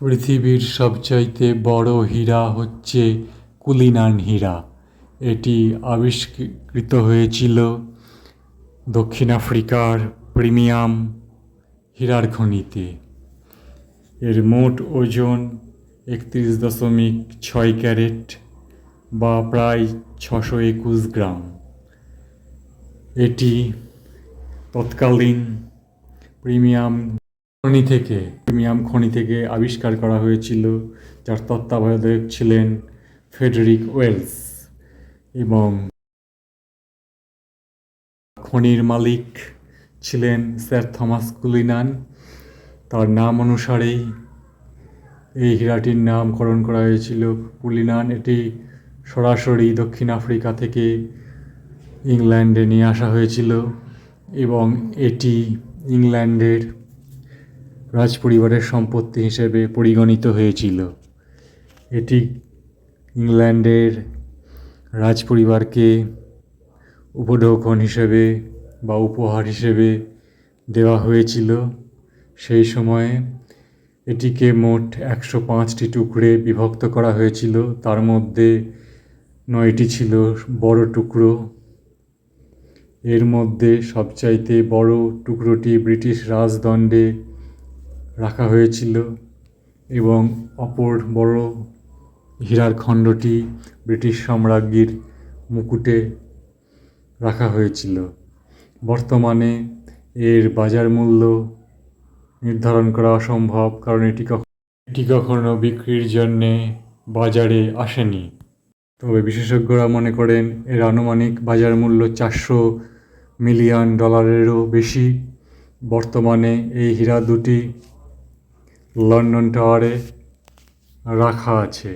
পৃথিবীর সবচাইতে বড় হীরা হচ্ছে কুলিনান হীরা। এটি আবিষ্কৃত হয়েছিল দক্ষিণ আফ্রিকার প্রিমিয়াম হীরার খনিতে। এর মোট ওজন একত্রিশ দশমিক ছয় ক্যারেট বা প্রায় ছশো একুশ গ্রাম। এটি তৎকালীন প্রিমিয়াম খনি থেকে। প্রিমিয়াম খনি থেকে আবিষ্কার করা হয়েছিল, যার তত্ত্বাবধায়ক ছিলেন ফেডেরিক ওয়েলস এবং খনির মালিক ছিলেন স্যার থমাস কুলিনান। তার নাম অনুসারেই এই হীরাটির নামকরণ করা হয়েছিল। কুলিনান এটি সরাসরি দক্ষিণ আফ্রিকা থেকে ইংল্যান্ডে নিয়ে আসা হয়েছিল এবং এটি ইংল্যান্ডের রাজপরিবারের সম্পত্তি হিসেবে পরিগণিত হয়েছিল। এটি ইংল্যান্ডের রাজপরিবারকে উপঢৌকন হিসেবে বা উপহার হিসেবে দেওয়া হয়েছিল। সেই সময়ে এটিকে মোট একশো পাঁচটি টুকরে বিভক্ত করা হয়েছিল। তার মধ্যে নয়টি ছিল বড় টুকরো। এর মধ্যে সবচাইতে বড় টুকরোটি ব্রিটিশ রাজদণ্ডে রাখা হয়েছিল এবং অপর বড় হীরার খণ্ডটি ব্রিটিশ সম্রাজ্ঞীর মুকুটে রাখা হয়েছিল। বর্তমানে এর বাজার মূল্য নির্ধারণ করা অসম্ভব, কারণ এটি এটি কখনো বিক্রির জন্যে বাজারে আসেনি। তবে বিশেষজ্ঞরা মনে করেন, এর আনুমানিক বাজার মূল্য চারশো মিলিয়ন ডলারেরও বেশি। বর্তমানে এই হীরা দুটি লন্ডন টাওয়ারে রাখা আছে।